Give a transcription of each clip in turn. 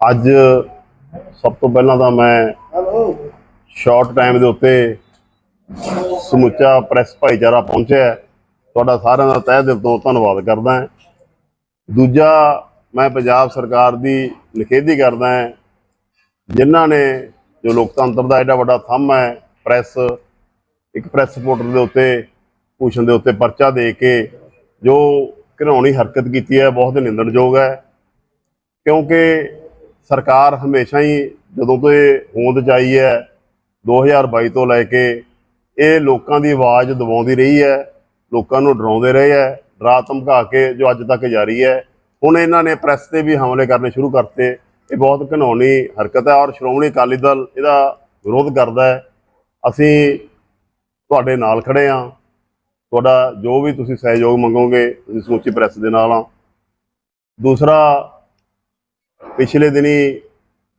ਅੱਜ ਸਭ ਤੋਂ ਪਹਿਲਾਂ ਤਾਂ ਮੈਂ ਸ਼ਾਰਟ ਟਾਈਮ ਦੇ ਉੱਤੇ ਸਮੁੱਚਾ ਪ੍ਰੈਸ ਭਾਈਚਾਰਾ ਪਹੁੰਚਿਆ ਤੁਹਾਡਾ ਸਾਰਿਆਂ ਦਾ ਤਹਿ ਦਿਲ ਤੋਂ ਧੰਨਵਾਦ ਕਰਦਾ ਹਾਂ। ਦੂਜਾ, ਮੈਂ ਪੰਜਾਬ ਸਰਕਾਰ ਦੀ ਨਿਖੇਧੀ ਕਰਦਾ ਹਾਂ। ਜਿਨ੍ਹਾਂ ਨੇ ਜੋ ਲੋਕਤੰਤਰ ਦਾ ਐਡਾ ਵੱਡਾ ਥੰਮ ਹੈ, ਪ੍ਰੈਸ, ਇੱਕ ਪ੍ਰੈਸ ਰਿਪੋਰਟਰ ਦੇ ਉੱਤੇ, ਭੂਸ਼ਣ ਦੇ ਉੱਤੇ ਪਰਚਾ ਦੇ ਕੇ ਜੋ ਘਿਨਾਉਣੀ ਹਰਕਤ ਕੀਤੀ ਹੈ, ਬਹੁਤ ਨਿੰਦਣਯੋਗ ਹੈ। ਕਿਉਂਕਿ ਸਰਕਾਰ ਹਮੇਸ਼ਾ ਹੀ ਜਦੋਂ ਤੋਂ ਇਹ ਹੋਂਦ ਚ ਆਈ ਹੈ 2022 ਤੋਂ ਲੈ ਕੇ ਇਹ ਲੋਕਾਂ ਦੀ ਆਵਾਜ਼ ਦਬਾਉਂਦੀ ਰਹੀ ਹੈ, ਲੋਕਾਂ ਨੂੰ ਡਰਾਉਂਦੇ ਰਹੇ ਹੈ, ਡਰਾ ਧਮਕਾ ਕੇ ਜੋ ਅੱਜ ਤੱਕ ਜਾਰੀ ਹੈ। ਹੁਣ ਇਹਨਾਂ ਨੇ ਪ੍ਰੈਸ ਤੇ ਵੀ ਹਮਲੇ ਕਰਨੇ ਸ਼ੁਰੂ ਕਰਤੇ। ਇਹ ਬਹੁਤ ਘਿਨਾਉਣੀ ਹਰਕਤ ਹੈ ਔਰ ਸ਼੍ਰੋਮਣੀ ਅਕਾਲੀ ਦਲ ਇਹਦਾ ਵਿਰੋਧ ਕਰਦਾ ਹੈ। ਅਸੀਂ ਤੁਹਾਡੇ ਨਾਲ ਖੜੇ ਹਾਂ। ਤੁਹਾਡਾ ਜੋ ਵੀ ਤੁਸੀਂ ਸਹਿਯੋਗ ਮੰਗੋਗੇ, ਤੁਸੀਂ ਸਮੁੱਚੀ ਪ੍ਰੈਸ ਦੇ ਨਾਲ ਆ ਦੂਸਰਾ ਪਿਛਲੇ ਦਿਨੀ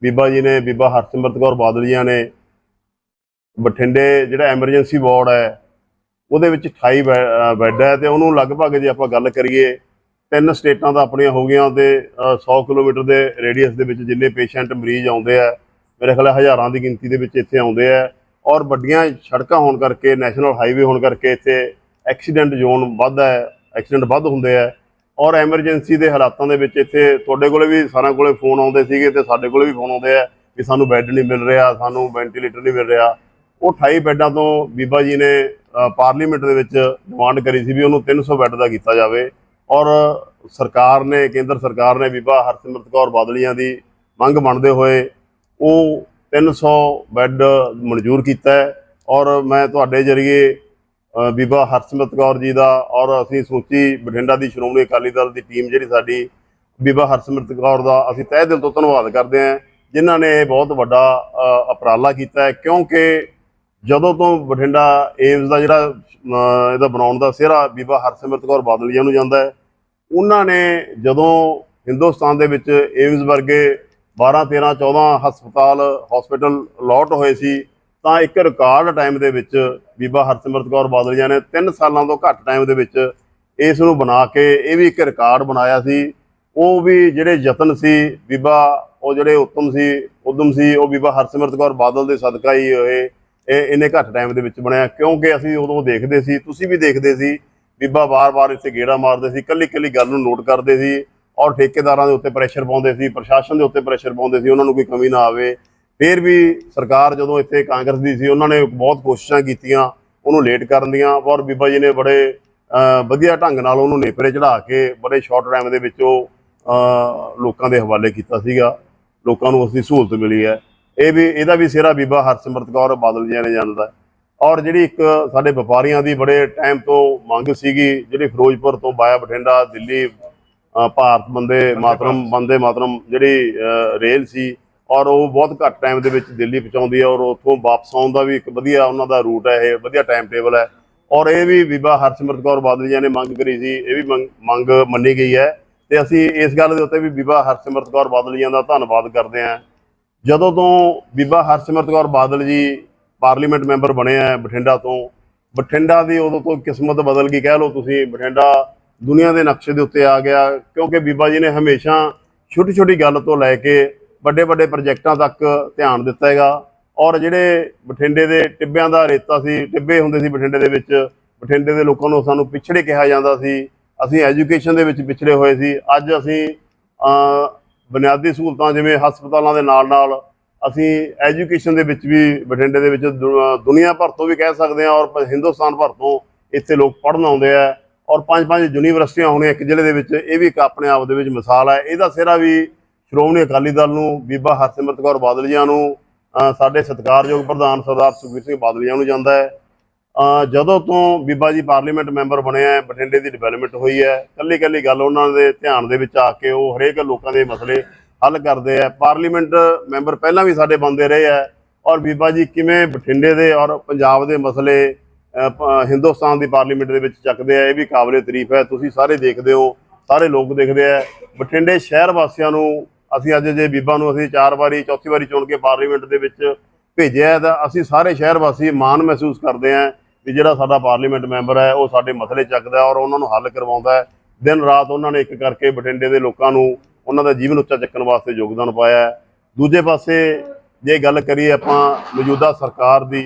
ਬੀਬਾ ਜੀ ਨੇ, ਬੀਬਾ ਹਰਸਿਮਰਤ ਕੌਰ ਬਾਦਲ ਜੀਆਂ ਨੇ ਬਠਿੰਡੇ ਜਿਹੜਾ ਐਮਰਜੈਂਸੀ ਵਾਰਡ ਹੈ, ਉਹਦੇ ਵਿੱਚ 28 ਬੈ- ਬੈੱਡ ਹੈ ਤੇ ਉਹਨੂੰ ਲਗਭਗ ਜੇ ਆਪਾਂ ਗੱਲ ਕਰੀਏ, ਤਿੰਨ ਸਟੇਟਾਂ ਦਾ ਆਪਣੀਆਂ ਹੋ ਗਈਆਂ ਤੇ ਅਹ 100 ਕਿਲੋਮੀਟਰ ਦੇ ਰੇਡੀਅਸ ਦੇ ਵਿੱਚ ਜਿੰਨੇ ਪੇਸ਼ੈਂਟ ਮਰੀਜ਼ ਆਉਂਦੇ ਆ, ਮੇਰੇ ਖਿਆਲ ਹਜ਼ਾਰਾਂ ਦੀ ਗਿਣਤੀ ਦੇ ਵਿੱਚ ਇੱਥੇ ਆਉਂਦੇ ਆ ਔਰ ਵੱਡੀਆਂ ਸੜਕਾਂ ਹੋਣ ਕਰਕੇ, ਨੈਸ਼ਨਲ ਹਾਈਵੇ ਹੋਣ ਕਰਕੇ ਇੱਥੇ ਐਕਸੀਡੈਂਟ ਜ਼ੋਨ ਵੱਧ ਹੈ, ਐਕਸੀਡੈਂਟ ਵੱਧ ਹੁੰਦੇ ਆ। ਔਰ ਐਮਰਜੈਂਸੀ ਦੇ ਹਾਲਾਤਾਂ ਦੇ ਵਿੱਚ ਇੱਥੇ ਤੁਹਾਡੇ ਕੋਲੇ ਵੀ ਸਾਰਿਆਂ ਕੋਲੇ ਫੋਨ ਆਉਂਦੇ ਸੀਗੇ ਤੇ ਸਾਡੇ ਕੋਲੇ ਵੀ ਫੋਨ ਆਉਂਦੇ ਆ ਕਿ ਸਾਨੂੰ ਬੈੱਡ ਨਹੀਂ ਮਿਲ ਰਿਹਾ, ਸਾਨੂੰ ਵੈਂਟੀਲੇਟਰ ਨਹੀਂ ਮਿਲ ਰਿਹਾ। ਉਹ 28 ਬੈੱਡਾਂ ਤੋਂ ਬੀਬਾ ਜੀ ਨੇ ਪਾਰਲੀਮੈਂਟ ਦੇ ਵਿੱਚ ਡਿਮਾਂਡ ਕਰੀ ਸੀ ਵੀ ਉਹਨੂੰ 300 ਬੈੱਡ ਦਾ ਕੀਤਾ ਜਾਵੇ ਔਰ ਸਰਕਾਰ ਨੇ, ਕੇਂਦਰ ਸਰਕਾਰ ਨੇ ਬੀਬਾ ਹਰਸਿਮਰਤ ਕੌਰ ਬਾਦਲੀਆਂ ਦੀ ਮੰਗ ਮੰਨਦੇ ਹੋਏ ਉਹ 300 ਬੈੱਡ ਮਨਜ਼ੂਰ ਕੀਤਾ ਔਰ ਮੈਂ ਤੁਹਾਡੇ ਜਰੀਏ ਬੀਬਾ ਹਰਸਿਮਰਤ ਕੌਰ ਜੀ ਦਾ ਔਰ ਅਸੀਂ ਸਮੁੱਚੀ ਬਠਿੰਡਾ ਦੀ ਸ਼੍ਰੋਮਣੀ ਅਕਾਲੀ ਦਲ ਦੀ ਟੀਮ ਜਿਹੜੀ ਸਾਡੀ ਬੀਬਾ ਹਰਸਿਮਰਤ ਕੌਰ ਦਾ ਅਸੀਂ ਤਹਿ ਦਿਲ ਤੋਂ ਧੰਨਵਾਦ ਕਰਦੇ ਹਾਂ ਜਿਨ੍ਹਾਂ ਨੇ ਇਹ ਬਹੁਤ ਵੱਡਾ ਅ, ਉਪਰਾਲਾ ਕੀਤਾ ਹੈ ਕਿਉਂਕਿ ਜਦੋਂ ਤੋਂ ਬਠਿੰਡਾ ਏਮਸ ਦਾ ਜਿਹੜਾ ਇਹਦਾ ਬਣਾਉਣ ਦਾ ਸਿਹਰਾ ਬੀਬਾ ਹਰਸਿਮਰਤ ਕੌਰ ਬਾਦਲ ਜੀ ਨੂੰ ਜਾਂਦਾ ਹੈ ਉਹਨਾਂ ਨੇ ਜਦੋਂ ਹਿੰਦੁਸਤਾਨ ਦੇ ਵਿੱਚ ਏਮਸ ਵਰਗੇ 12 13 14 ਹਸਪਤਾਲ ਹਸਪੀਟਲ ਅਲਾਟ ਹੋਏ ਸੀ ਤਾਂ ਇੱਕ ਰਿਕਾਰਡ ਟਾਈਮ ਦੇ ਵਿੱਚ ਬੀਬਾ ਹਰਸਿਮਰਤ ਕੌਰ ਬਾਦਲ ਜੀ ਨੇ 3 ਸਾਲਾਂ ਤੋਂ ਘੱਟ ਟਾਈਮ ਦੇ ਵਿੱਚ ਇਸ ਨੂੰ ਬਣਾ ਕੇ ਇਹ ਵੀ ਇੱਕ ਰਿਕਾਰਡ ਬਣਾਇਆ ਸੀ। ਉਹ ਵੀ ਜਿਹੜੇ ਯਤਨ ਸੀ, ਬੀਬਾ ਉਹ ਜਿਹੜੇ ਉੱਤਮ ਸੀ, ਉਦਮ ਸੀ, ਉਹ ਬੀਬਾ ਹਰਸਿਮਰਤ ਕੌਰ ਬਾਦਲ ਦੇ ਸਦਕਾ ਹੀ ਹੋਏ ਇਹ ਇੰਨੇ ਘੱਟ ਟਾਈਮ ਦੇ ਵਿੱਚ ਬਣਿਆ। ਕਿਉਂਕਿ ਅਸੀਂ ਉਦੋਂ ਦੇਖਦੇ ਸੀ, ਤੁਸੀਂ ਵੀ ਦੇਖਦੇ ਸੀ, ਬੀਬਾ ਵਾਰ-ਵਾਰ ਇੱਥੇ ਗੇੜਾ ਮਾਰਦੇ ਸੀ, ਕੱਲੀ-ਕੱਲੀ ਗੱਲ ਨੂੰ ਨੋਟ ਕਰਦੇ ਸੀ ਔਰ ਠੇਕੇਦਾਰਾਂ ਦੇ ਉੱਤੇ ਪ੍ਰੈਸ਼ਰ ਪਾਉਂਦੇ ਸੀ, ਪ੍ਰਸ਼ਾਸਨ ਦੇ ਉੱਤੇ ਪ੍ਰੈਸ਼ਰ ਪਾਉਂਦੇ ਸੀ, ਉਹਨਾਂ ਨੂੰ ਕੋਈ ਕਮੀ ਨਾ ਆਵੇ। ਫਿਰ ਵੀ ਸਰਕਾਰ ਜਦੋਂ ਇੱਥੇ ਕਾਂਗਰਸ ਦੀ ਸੀ ਉਹਨਾਂ ਨੇ ਬਹੁਤ ਕੋਸ਼ਿਸ਼ਾਂ ਕੀਤੀਆਂ ਉਹਨੂੰ ਲੇਟ ਕਰਨ ਦੀਆਂ ਔਰ ਬੀਬਾ ਜੀ ਨੇ ਬੜੇ ਵਧੀਆ ਢੰਗ ਨਾਲ ਉਹਨੂੰ ਨੇਪਰੇ ਚੜਾ ਕੇ ਬੜੇ ਸ਼ਾਰਟ ਟਾਈਮ ਦੇ ਵਿੱਚ ਉਹ ਲੋਕਾਂ ਦੇ ਹਵਾਲੇ ਕੀਤਾ ਸੀਗਾ ਲੋਕਾਂ ਨੂੰ ਉਸ ਦੀ ਸਹੂਲਤ ਮਿਲੀ ਹੈ ਇਹ ਵੀ ਇਹਦਾ ਵੀ ਸਿਹਰਾ ਬੀਬਾ ਹਰਸਿਮਰਤ ਕੌਰ ਬਾਦਲ ਜੀ ਨੇ ਜਾਣਦਾ। ਔਰ ਜਿਹੜੀ ਇੱਕ ਸਾਡੇ ਵਪਾਰੀਆਂ ਦੀ ਬੜੇ ਟਾਈਮ ਤੋਂ ਮੰਗ ਸੀਗੀ ਜਿਹੜੀ ਫਿਰੋਜ਼ਪੁਰ ਤੋਂ ਬਾਇਆ ਬਠਿੰਡਾ ਦਿੱਲੀ ਭਾਰਤ ਬੰਦੇ ਮਾਤਰਮ ਬੰਦੇ ਮਾਤਰਮ ਜਿਹੜੀ ਰੇਲ ਸੀ ਔਰ ਉਹ ਬਹੁਤ ਘੱਟ ਟਾਈਮ ਦੇ ਵਿੱਚ ਦਿੱਲੀ ਪਹੁੰਚਾਉਂਦੀ ਹੈ ਔਰ ਉੱਥੋਂ ਵਾਪਸ ਆਉਣ ਦਾ ਵੀ ਇੱਕ ਵਧੀਆ ਉਹਨਾਂ ਦਾ ਰੂਟ ਹੈ ਇਹ, ਵਧੀਆ ਟਾਈਮ ਟੇਬਲ ਹੈ। ਔਰ ਇਹ ਵੀ ਬੀਬਾ ਹਰਸਿਮਰਤ ਕੌਰ ਬਾਦਲ ਜੀ ਨੇ ਮੰਗ ਕਰੀ ਸੀ, ਇਹ ਵੀ ਮੰਗ- ਮੰਗ ਮੰਨੀ ਗਈ ਹੈ ਤੇ ਅਸੀਂ ਇਸ ਗੱਲ ਦੇ ਉੱਤੇ ਵੀ ਬੀਬਾ ਹਰਸਿਮਰਤ ਕੌਰ ਬਾਦਲ ਜੀ ਦਾ ਧੰਨਵਾਦ ਕਰਦੇ ਹਾਂ। ਜਦੋਂ ਤੋਂ ਬੀਬਾ ਹਰਸਿਮਰਤ ਕੌਰ ਬਾਦਲ ਜੀ ਪਾਰਲੀਮੈਂਟ ਮੈਂਬਰ ਬਣੇ ਆ ਬਠਿੰਡਾ ਤੋਂ, ਬਠਿੰਡਾ ਦੀ ਉਦੋਂ ਤੋਂ ਕਿਸਮਤ ਬਦਲ ਗਈ, ਕਹਿ ਲਓ ਤੁਸੀਂ ਬਠਿੰਡਾ ਦੁਨੀਆ ਦੇ ਨਕਸ਼ੇ ਦੇ ਉੱਤੇ ਆ ਗਿਆ, ਕਿਉਂਕਿ ਬੀਬਾ ਜੀ ਨੇ ਹਮੇਸ਼ਾ ਛੋਟੀ ਛੋਟੀ ਗੱਲ ਤੋਂ ਲੈ ਕੇ ਵੱਡੇ ਵੱਡੇ ਪ੍ਰੋਜੈਕਟਾਂ ਤੱਕ ਧਿਆਨ ਦਿੱਤਾ ਹੈਗਾ। ਔਰ ਜਿਹੜੇ ਬਠਿੰਡੇ ਦੇ ਟਿੱਬਿਆਂ ਦਾ ਰੇਤਾ ਸੀ, ਟਿੱਬੇ ਹੁੰਦੇ ਸੀ ਬਠਿੰਡੇ ਦੇ ਵਿੱਚ, ਬਠਿੰਡੇ ਦੇ ਲੋਕਾਂ ਨੂੰ ਸਾਨੂੰ ਪਿਛੜੇ ਕਿਹਾ ਜਾਂਦਾ ਸੀ। ਅਸੀਂ ਐਜੂਕੇਸ਼ਨ ਦੇ ਵਿੱਚ ਪਿਛੜੇ ਹੋਏ ਸੀ। ਅੱਜ ਅਸੀਂ ਬੁਨਿਆਦੀ ਸਹੂਲਤਾਂ ਜਿਵੇਂ ਹਸਪਤਾਲਾਂ ਦੇ ਨਾਲ ਨਾਲ ਅਸੀਂ ਐਜੂਕੇਸ਼ਨ ਦੇ ਵਿੱਚ ਵੀ ਬਠਿੰਡੇ ਦੇ ਵਿੱਚ ਦੁ- ਦੁਨੀਆ ਭਰ ਤੋਂ ਵੀ ਕਹਿ ਸਕਦੇ ਹਾਂ ਔਰ ਹਿੰਦੁਸਤਾਨ ਭਰ ਤੋਂ ਇੱਥੇ ਲੋਕ ਪੜ੍ਹਨ ਆਉਂਦੇ ਆ। ਔਰ ਪੰਜ ਪੰਜ ਯੂਨੀਵਰਸਿਟੀਆਂ ਹੋਣੀਆਂ ਇੱਕ ਜ਼ਿਲ੍ਹੇ ਦੇ ਵਿੱਚ, ਇਹ ਵੀ ਇੱਕ ਆਪਣੇ ਆਪ ਦੇ ਵਿੱਚ ਮਿਸਾਲ ਹੈ। ਇਹਦਾ ਸਿਹਰਾ ਵੀ ਸ਼੍ਰੋਮਣੀ ਅਕਾਲੀ ਦਲ ਨੂੰ, ਬੀਬਾ ਹਰਸਿਮਰਤ ਕੌਰ ਬਾਦਲ ਜੀਆਂ ਨੂੰ ਸਾਡੇ ਸਤਿਕਾਰਯੋਗ ਪ੍ਰਧਾਨ ਸਰਦਾਰ ਸੁਖਬੀਰ ਸਿੰਘ ਬਾਦਲ ਜੀਆਂ ਨੂੰ ਜਾਂਦਾ ਹੈ। ਜਦੋਂ ਤੋਂ ਬੀਬਾ ਜੀ ਪਾਰਲੀਮੈਂਟ ਮੈਂਬਰ ਬਣਿਆ ਆ ਬਠਿੰਡੇ ਦੀ ਡਿਵੈਲਪਮੈਂਟ ਹੋਈ ਹੈ ਕੱਲੀ ਕੱਲੀ ਗੱਲ ਉਹਨਾਂ ਦੇ ਧਿਆਨ ਦੇ ਵਿੱਚ ਆ ਕੇ ਉਹ ਹਰੇਕ ਲੋਕਾਂ ਦੇ ਮਸਲੇ ਹੱਲ ਕਰਦੇ ਆ ਪਾਰਲੀਮੈਂਟ ਮੈਂਬਰ ਪਹਿਲਾਂ ਵੀ ਸਾਡੇ ਬੰਦੇ ਰਹੇ ਆ ਔਰ ਬੀਬਾ ਜੀ ਕਿਵੇਂ ਬਠਿੰਡੇ ਦੇ ਔਰ ਪੰਜਾਬ ਦੇ ਮਸਲੇ ਹਿੰਦੁਸਤਾਨ ਦੀ ਪਾਰਲੀਮੈਂਟ ਦੇ ਵਿੱਚ ਚੱਕਦੇ ਆ ਇਹ ਵੀ ਕਾਬਲੇ ਤਾਰੀਫ ਹੈ। ਤੁਸੀਂ ਸਾਰੇ ਦੇਖਦੇ ਹੋ, ਸਾਰੇ ਲੋਕ ਦੇਖਦੇ ਆ ਬਠਿੰਡੇ ਸ਼ਹਿਰ ਵਾਸੀਆਂ ਨੂੰ ਅਸੀਂ ਅੱਜ ਜੇ ਬੀਬਾ ਨੂੰ ਅਸੀਂ ਚਾਰ ਵਾਰੀ, ਚੌਥੀ ਵਾਰੀ ਚੁਣ ਕੇ ਪਾਰਲੀਮੈਂਟ ਦੇ ਵਿੱਚ ਭੇਜਿਆ ਤਾਂ ਅਸੀਂ ਸਾਰੇ ਸ਼ਹਿਰ ਵਾਸੀ ਮਾਣ ਮਹਿਸੂਸ ਕਰਦੇ ਹਾਂ ਵੀ ਜਿਹੜਾ ਸਾਡਾ ਪਾਰਲੀਮੈਂਟ ਮੈਂਬਰ ਹੈ, ਉਹ ਸਾਡੇ ਮਸਲੇ ਚੱਕਦਾ ਔਰ ਉਹਨਾਂ ਨੂੰ ਹੱਲ ਕਰਵਾਉਂਦਾ ਹੈ। ਦਿਨ ਰਾਤ ਉਹਨਾਂ ਨੇ ਇੱਕ ਕਰਕੇ ਬਠਿੰਡੇ ਦੇ ਲੋਕਾਂ ਨੂੰ ਉਹਨਾਂ ਦਾ ਜੀਵਨ ਉੱਚਾ ਚੱਕਣ ਵਾਸਤੇ ਯੋਗਦਾਨ ਪਾਇਆ ਹੈ। ਦੂਜੇ ਪਾਸੇ ਜੇ ਗੱਲ ਕਰੀਏ ਆਪਾਂ ਮੌਜੂਦਾ ਸਰਕਾਰ ਦੀ